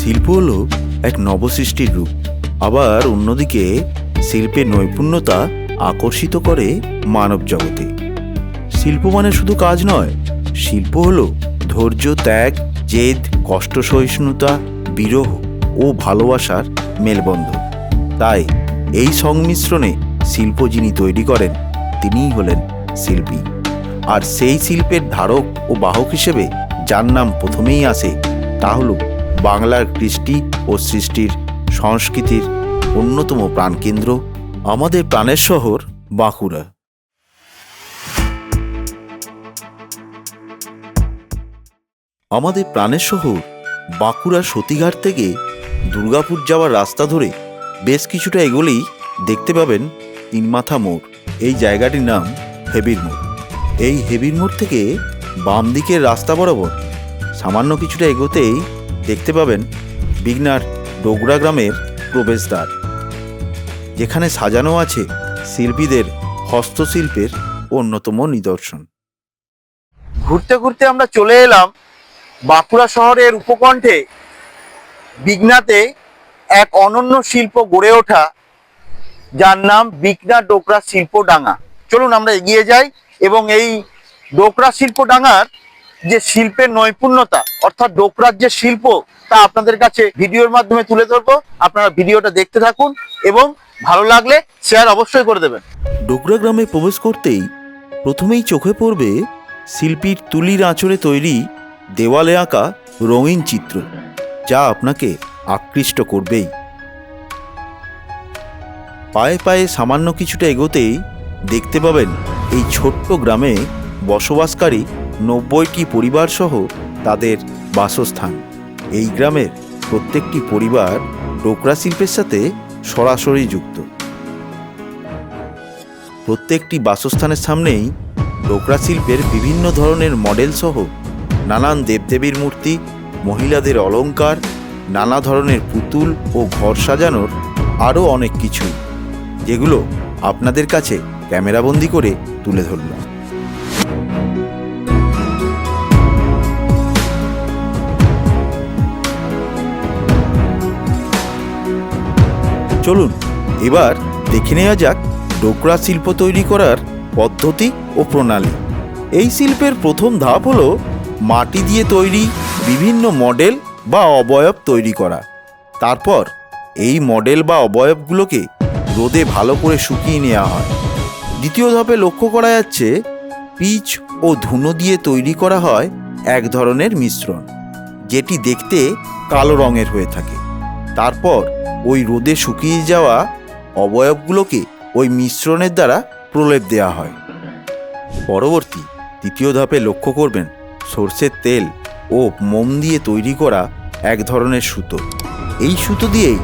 শিল্প হলো এক নবসৃষ্টির রূপ। আবার অন্যদিকে শিল্পের নৈপুণ্যতা আকর্ষিত করে মানব জগতে। শিল্প মানে শুধু কাজ নয়, শিল্প হলো ধৈর্য, ত্যাগ, জেদ, কষ্ট, সহিষ্ণুতা, বিরহ ও ভালোবাসার মেলবন্ধন। তাই এই সংমিশ্রণে শিল্প যিনি তৈরি করেন, তিনিই হলেন শিল্পী। আর সেই শিল্পের ধারক ও বাহক হিসেবে যার নাম প্রথমেই আসে, তা হল বাংলার কৃষ্টি ও সৃষ্টির সংস্কৃতির অন্যতম প্রাণকেন্দ্র আমাদের প্রাণের শহর বাঁকুড়া। আমাদের প্রাণের শহর বাঁকুড়া সতীঘাট থেকে দুর্গাপুর যাওয়ার রাস্তা ধরে বেশ কিছুটা এগোলেই দেখতে পাবেন তিনমাথা মোড়। এই জায়গাটির নাম হেবির মোড়। এই হেবির মোড় থেকে বাম দিকের রাস্তা বরাবর সামান্য কিছুটা এগোতেই দেখতে পাবেন বিঘ্নার ডোগরা গ্রামের প্রবেশদ্বার, যেখানে সাজানো আছে শিল্পীদের হস্তশিল্পের অন্যতম নিদর্শন। ঘুরতে ঘুরতে আমরা চলে এলাম বাঁকুড়া শহরের উপকণ্ঠে। বিঘ্নাতে এক অনন্য শিল্প গড়ে ওঠা, যার নাম বিঘ্না ডোকরা শিল্প ডাঙা চলুন আমরা এগিয়ে যাই এবং এই ডোকরা শিল্প ডাঙার যে শিল্পের নৈপুণ্যতা, অর্থাৎ ডোকরার যে শিল্প, তা আপনাদের কাছে ভিডিওর মাধ্যমে তুলে ধরবো। আপনারা ভিডিওটা দেখতে থাকুন এবং ভালো লাগলে শেয়ার অবশ্যই করে দেবেন। ডোকরা গ্রামে প্রবেশ করতেই প্রথমেই চোখে পড়বে শিল্পীর তুলির আঁচড়ে তৈরি দেওয়ালে আঁকা রঙিন চিত্র, যা আপনাকে আকৃষ্ট করবেই। পায়ে পায়ে সামান্য কিছুটা এগোতেই দেখতে পাবেন এই ছোট্ট গ্রামে বসবাসকারী নব্বইটি পরিবারসহ তাদের বাসস্থান। এই গ্রামের প্রত্যেকটি পরিবার ডোকরা শিল্পের সাথে সরাসরি যুক্ত। প্রত্যেকটি বাসস্থানের সামনেই ডোকরা শিল্পের বিভিন্ন ধরনের মডেল সহ নানান দেবদেবীর মূর্তি, মহিলাদের অলংকার, নানা ধরনের পুতুল ও ঘর সাজানোর আরও অনেক কিছু, যেগুলো আপনাদের কাছে ক্যামেরাবন্দি করে তুলে ধরলাম। চলুন, এবার দেখে নেওয়া যাক ডোকরা শিল্প তৈরি করার পদ্ধতি ও প্রণালী। এই শিল্পের প্রথম ধাপ হলো মাটি দিয়ে তৈরি বিভিন্ন মডেল বা অবয়ব তৈরি করা। তারপর এই মডেল বা অবয়বগুলোকে রোদে ভালো করে শুকিয়ে নেওয়া হয়। দ্বিতীয় ধাপে লক্ষ্য করা যাচ্ছে, পিচ ও ধুনো দিয়ে তৈরি করা হয় এক ধরনের মিশ্রণ, যেটি দেখতে কালো রঙের হয়ে থাকে। তারপর ওই রোদে শুকিয়ে যাওয়া অবয়বগুলোকে ওই মিশ্রণের দ্বারা প্রলেপ দেওয়া হয়। পরবর্তী, তৃতীয় ধাপে লক্ষ্য করবেন সর্ষের তেল ও মোম দিয়ে তৈরি করা এক ধরনের সুতো। এই সুতো দিয়েই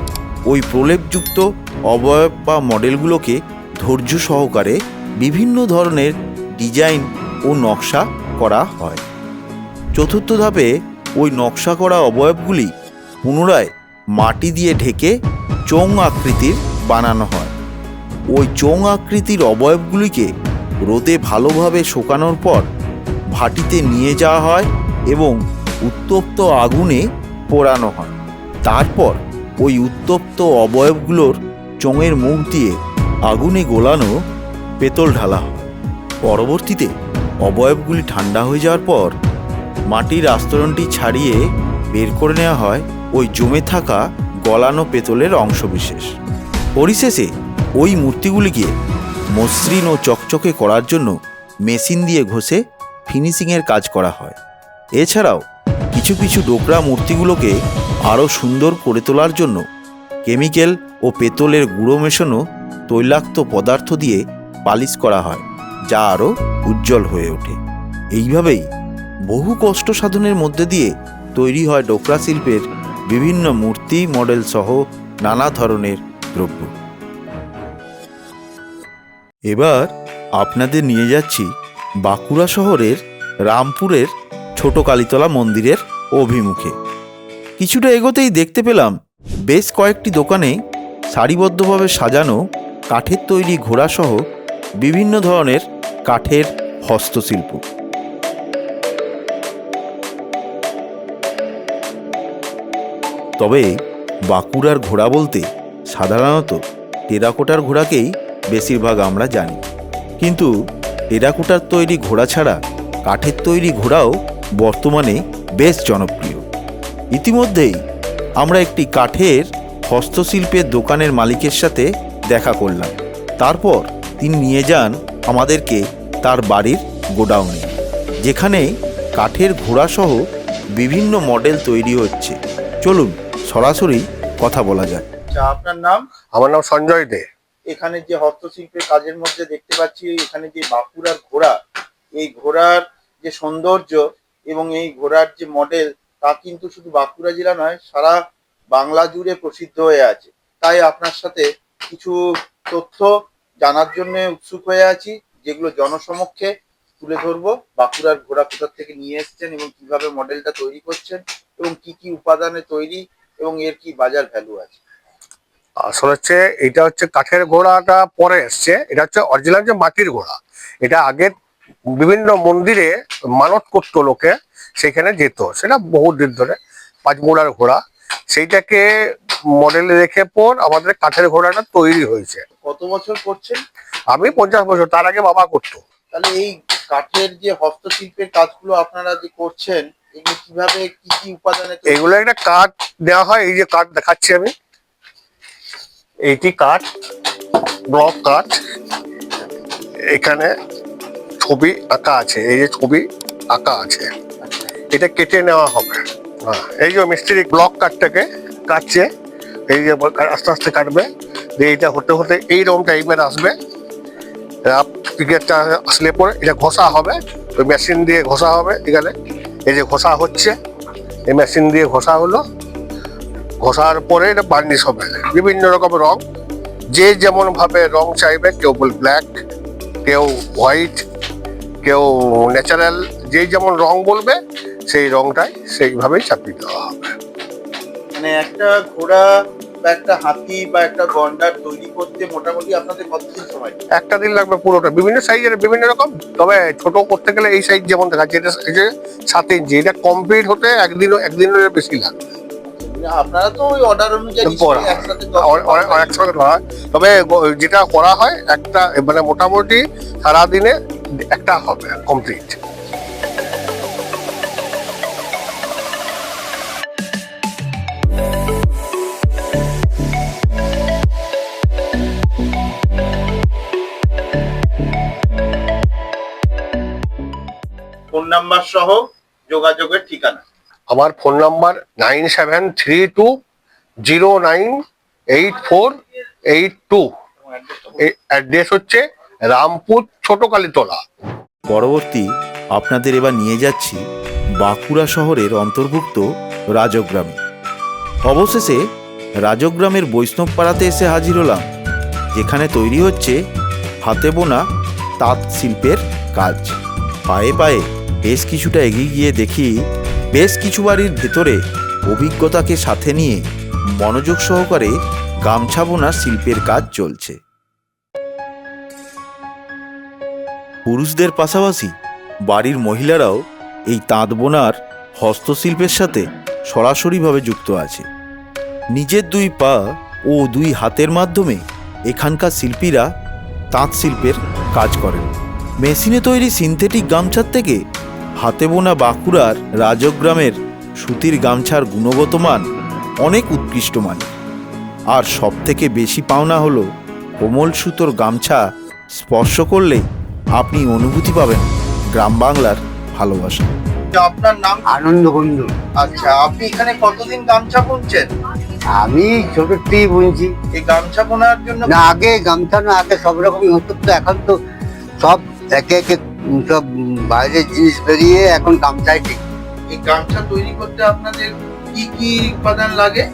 ওই প্রলেপযুক্ত অবয়ব বা মডেলগুলোকে ধৈর্য সহকারে বিভিন্ন ধরনের ডিজাইন ও নকশা করা হয়। চতুর্থ ধাপে ওই নকশা করা অবয়বগুলি পুনরায় মাটি দিয়ে ঢেকে চোং আকৃতির বানানো হয়। ওই চোং আকৃতির অবয়বগুলিকে রোদে ভালোভাবে শুকানোর পর ভাটিতে নিয়ে যাওয়া হয় এবং উত্তপ্ত আগুনে পোড়ানো হয়। তারপর ওই উত্তপ্ত অবয়বগুলোর চোঙের মুখ দিয়ে আগুনে গোলানো পেতল ঢালা হয়। পরবর্তীতে অবয়বগুলি ঠান্ডা হয়ে যাওয়ার পর মাটির আস্তরণটি ছাড়িয়ে বের করে নেওয়া হয় ওই জমে থাকা গলানো পেতলের অংশবিশেষ। পরিশেষে ওই মূর্তিগুলিকে মসৃণ ও চকচকে করার জন্য মেশিন দিয়ে ঘষে ফিনিশিংয়ের কাজ করা হয়। এছাড়াও কিছু কিছু ডোকরা মূর্তিগুলোকে আরও সুন্দর করে তোলার জন্য কেমিক্যাল ও পেতলের গুঁড়ো মেশানো তৈলাক্ত পদার্থ দিয়ে পালিশ করা হয়, যা আরও উজ্জ্বল হয়ে ওঠে। এইভাবেই বহু কষ্ট সাধনের মধ্যে দিয়ে তৈরি হয় ডোকরা শিল্পের বিভিন্ন মূর্তি, মডেল সহ নানা ধরনের দ্রব্য। এবার আপনাদের নিয়ে যাচ্ছি বাঁকুড়া শহরের রামপুরের ছোট কালীতলা মন্দিরের অভিমুখে। কিছুটা এগোতেই দেখতে পেলাম বেশ কয়েকটি দোকানে সারিবদ্ধভাবে সাজানো কাঠের তৈরি ঘোড়াসহ বিভিন্ন ধরনের কাঠের হস্তশিল্প। তবে বাঁকুড়ার ঘোড়া বলতে সাধারণত টেরাকোটার ঘোড়াকেই বেশিরভাগ আমরা জানি। কিন্তু টেরাকোটার তৈরি ঘোড়া ছাড়া কাঠের তৈরি ঘোড়াও বর্তমানে বেশ জনপ্রিয়। ইতিমধ্যেই আমরা একটি কাঠের হস্তশিল্পের দোকানের মালিকের সাথে দেখা করলাম। তারপর তিনি নিয়ে যান আমাদেরকে তার বাড়ির গোডাউনে, যেখানে কাঠের ঘোড়াসহ বিভিন্ন মডেল তৈরি হচ্ছে। চলুন সরাসরি কথা বলা যায়। আচ্ছা আপনার নাম? আমার নাম সঞ্জয় দে। এখানে যে হস্তশিল্পের কাজের মধ্যে দেখতে পাচ্ছি এখানে যে বাঁকুড়ার ঘোড়া এই ঘোড়ার যে সৌন্দর্য এবং এই ঘোড়ার যে মডেল তা কিন্তু শুধু বাঁকুড়া জেলা নয় সারা বাংলা জুড়ে প্রসিদ্ধ হয়ে আছে। তাই আপনার সাথে কিছু তথ্য জানার জন্য উৎসুক হয়ে আছি যেগুলো জনসমক্ষে তুলে ধরবো। বাঁকুড়ার ঘোড়া কোথা থেকে নিয়ে এসেছেন এবং কীভাবে মডেলটা তৈরি করছেন এবং কি কি উপাদানে তৈরি এবং এর কি বাজার ভ্যালু আছে? আসলে হচ্ছে এটা হচ্ছে কাঠের ঘোড়াটা পরে এসছে এটা হচ্ছে অরিজিনাল যে মাটির ঘোড়া এটা আগে বিভিন্ন মন্দিরে মানত করতো লোকে সেখানে যেত। সেটা বহু দিন ধরে পাঁচমোড়ার ঘোড়া। সেইটাকে মডেলে রেখে পর আমাদের কাঠের ঘোড়াটা তৈরি হয়েছে। কত বছর করছেন আমি পঞ্চাশ বছর তার আগে বাবা করতো। তাহলে এই কাঠের যে হস্তশিল্পের কাজগুলো আপনারা যে করছেন কীভাবে কি কি উপাদানে এগুলো একটা কাঠ দেওয়া হয়, এই যে কাঠ দেখাচ্ছি আমি। এইটি কাঠ, ব্লক কাঠ। এখানে ছবি আঁকা আছে, এই যে ছবি আঁকা আছে। এটা কেটে নেওয়া হবে। হ্যাঁ এই যে মিস্ত্রি ব্লক কাঠটাকে কাটছে, এই যে আস্তে আস্তে কাটবে। দিয়ে এটা হতে হতে এই রকম টাইপের আসবে। আসলে পরে এটা ঘষা হবে, ওই মেশিন দিয়ে ঘষা হবে এখানে। এই যে ঘষা হচ্ছে, এই মেশিন দিয়ে ঘষা হলো। ঘষার পরে এটা বার্নিশ হবে। বিভিন্ন রকম রং, যে যেমন ভাবে রং চাইবে, কেউ বল ব্ল্যাক কেউ হোয়াইট কেউ ন্যাচারাল যে যেমন রং বলবে, সেই রংটাই সেইভাবেই চাপিয়ে দেওয়া হবে। মানে একটা ঘোড়া বা একটা হাতি বা একটা গন্ডার তৈরি করতে মোটামুটি আপনাদের কতদিন সময়? একটা দিন লাগবে পুরোটা। বিভিন্ন সাইজের বিভিন্ন রকম। তবে ছোট করতে গেলে এই সাইজ যেমন দেখাচ্ছে এটা যে সাত ইঞ্চি এটা কমপ্লিট হতে একদিনও একদিনের বেশি লাগবে আপনারা তো ওই অর্ডার অনুযায়ী সময় করা হয়। তবে যেটা করা হয় একটা মানে মোটামুটি সারাদিনে একটা হবে কমপ্লিট নাম্বার সহ যোগাযোগের ঠিকানা। আমার phone number nine seven three two zero nine eight four eight two. Address হচ্ছে রামপুর ছোট কালীতলা পরবর্তী আপনাদের এবার নিয়ে যাচ্ছি বাঁকুড়া শহরের অন্তর্ভুক্ত রাজগ্রামে। অবশেষে রাজগ্রামের বৈষ্ণব পাড়াতে এসে হাজির হলাম যেখানে তৈরি হচ্ছে হাতে বোনা তাঁত শিল্পের কাজ। পায়ে পায়ে বেশ কিছুটা এগিয়ে গিয়ে দেখি বেশ কিছু বাড়ির ভেতরে অভিজ্ঞতাকে সাথে নিয়ে মনোযোগ সহকারে গামছা বোনা শিল্পের কাজ চলছে। পুরুষদের পাশাপাশি বাড়ির মহিলারাও এই তাঁত বোনার হস্তশিল্পের সাথে সরাসরিভাবে যুক্ত আছে। নিজের দুই পা ও দুই হাতের মাধ্যমে এখানকার শিল্পীরা তাঁত শিল্পের কাজ করেন। মেশিনে তৈরি সিনথেটিক গামছার থেকে হাতে বোনা বাঁকুড়ার রাজগ্রামের সুতির গামছার গুণগত মান অনেক উৎকৃষ্ট মান আর সবথেকে বেশি পাওনা হলো কোমল সুতোর গামছা স্পর্শ করলে আপনি অনুভূতি পাবেন গ্রাম বাংলার ভালোবাসা। তো আপনার নাম? আনন্দ আচ্ছা আপনি এখানে কতদিন গামছা বুনছেন? আমি ছোটতেই বুনছি। এই গামছা বোনার জন্য না আগে গামছা না আগে সব রকমই হতো। তো এখন তো সব একে একে সব বাইরের জিনিস বেরিয়ে এখন গামছাই ঠিক। এই গামছা তৈরি করতে আপনাদের কি কি উপাদান লাগে?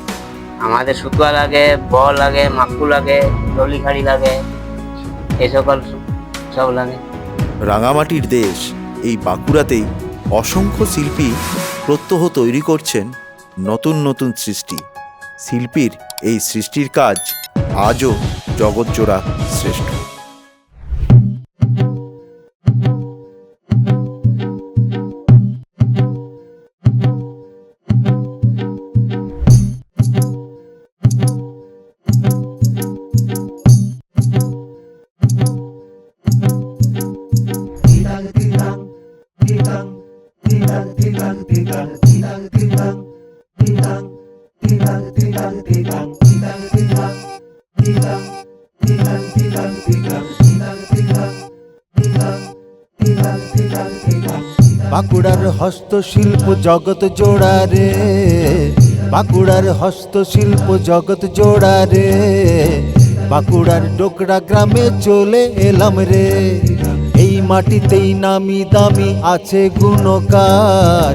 আমাদের সুতুয়া লাগে বল লাগে মাকু লাগে দলিখাড়ি লাগে এই সকল সব লাগে। রাঙামাটির দেশ এই বাঁকুড়াতেই অসংখ্য শিল্পী প্রত্যহ তৈরি করছেন নতুন নতুন সৃষ্টি। শিল্পীর এই সৃষ্টির কাজ আজও জগৎজোড়া শ্রেষ্ঠ। হস্তশিল্প জগৎ জোড়া রে। বাঁকুড়ার হস্তশিল্প জগৎ জোড়া রে। বাঁকুড়ার ডোকরা গ্রামে চলে এলাম রে। এই মাটিতেই নামি দামি আছে গুণকার।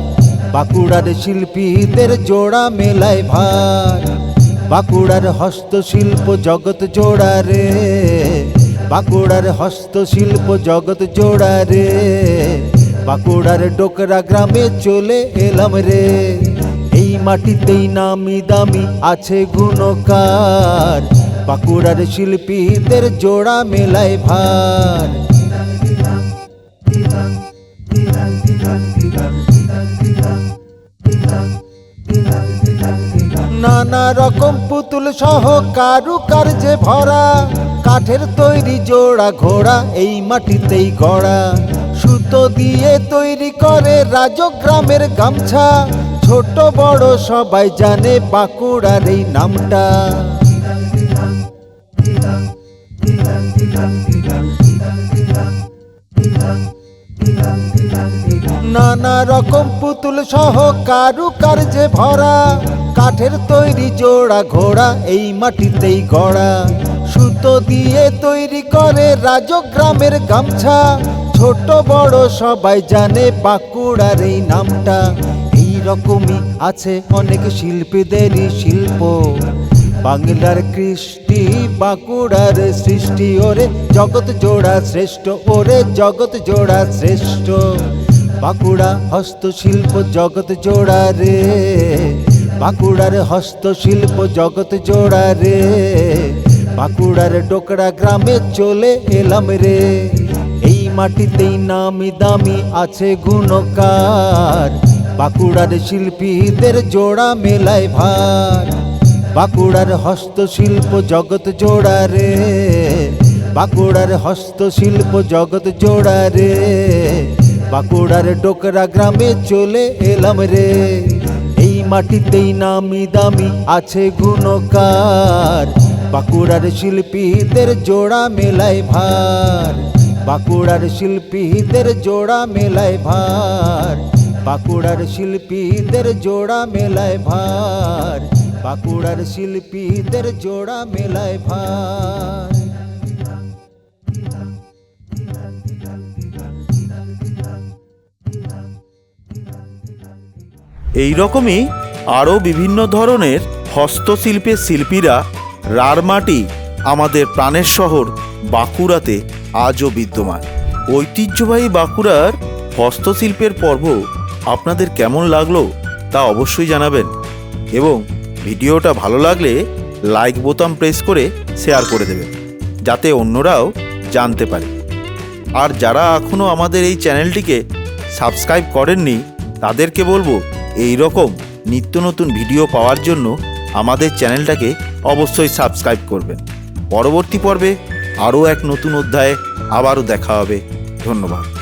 বাঁকুড়ার শিল্পীদের জোড়া মেলায় ভার। বাঁকুড়ার হস্তশিল্প জগৎ জোড়া রে। বাঁকুড়ার হস্তশিল্প জগৎ জোড়া রে। বাঁকুড়ার ডোকরা গ্রামে চলে এলাম রে। এই মাটিতেই নামি দামি আছে গুণকার। বাঁকুড়ার শিল্পীদের জোড়া মেলায় ভার। নানা রকম পুতুল সহ কারু কার্যে ভরা। কাঠের তৈরি জোড়া ঘোড়া এই মাটিতেই গড়া। সুতো দিয়ে তৈরি করে রাজগ্রামের গামছা। ছোট বড় সবাই জানে বাঁকুড়ার এই নামটা। নানা রকম পুতুল সহ কারু কার্যে ভরা। কাঠের তৈরি জোড়া ঘোড়া এই মাটিতেই গড়া। সুতো দিয়ে তৈরি করে রাজগ্রামের গামছা। ছোট বড় সবাই জানে বাঁকুড়ার এই নামটা। এই রকমই আছে অনেক শিল্পীদেরই শিল্প। বাংলার কৃষ্টি বাঁকুড়ার সৃষ্টি, ওরে জগৎ জোড়া শ্রেষ্ঠ, ওরে জগৎ জোড়া শ্রেষ্ঠ। বাঁকুড়া হস্তশিল্প জগৎ জোড়া রে, বাঁকুড়ার হস্তশিল্প জগৎ জোড়া রে। বাঁকুড়ার ডোকরা গ্রামে চলে এলাম রে। মাটিতেই নামি দামি আছে গুণকার। বাঁকুড়ার শিল্পীদের জোড়া মেলায় ভার। বাঁকুড়ার হস্তশিল্প জগৎ জোড়া রে। বাঁকুড়ার হস্তশিল্প জগৎ জোড়া রে। বাঁকুড়ার ডোকরা গ্রামে চলে এলাম রে। এই মাটিতেই নামি দামি আছে গুণকার। বাঁকুড়ার শিল্পীদের জোড়া মেলায় ভার। বাঁকুড়ার শিল্পীদের জোড়া মেলায় ভার। বাঁকুড়ার শিল্পীদের জোড়া মেলায় ভার। বাঁকুড়ার শিল্পীদের জোড়া মেলায় ভার। এই রকমই আরও বিভিন্ন ধরনের হস্তশিল্পের শিল্পীরা রারমাটি আমাদের প্রাণের শহর বাঁকুড়াতে আজও বিদ্যমান। ঐতিহ্যবাহী বাঁকুড়ার হস্তশিল্পের পর্ব আপনাদের কেমন লাগল তা অবশ্যই জানাবেন এবং ভিডিওটা ভালো লাগলে লাইক বোতাম প্রেস করে শেয়ার করে দেবেন, যাতে অন্যরাও জানতে পারে। আর যারা এখনও আমাদের এই চ্যানেলটিকে সাবস্ক্রাইব করেননি, তাদেরকে বলব এই রকম নিত্য নতুন ভিডিও পাওয়ার জন্য আমাদের চ্যানেলটাকে অবশ্যই সাবস্ক্রাইব করবেন। পরবর্তী পর্বে আরও এক নতুন অধ্যায়ে আবারও দেখা হবে। ধন্যবাদ।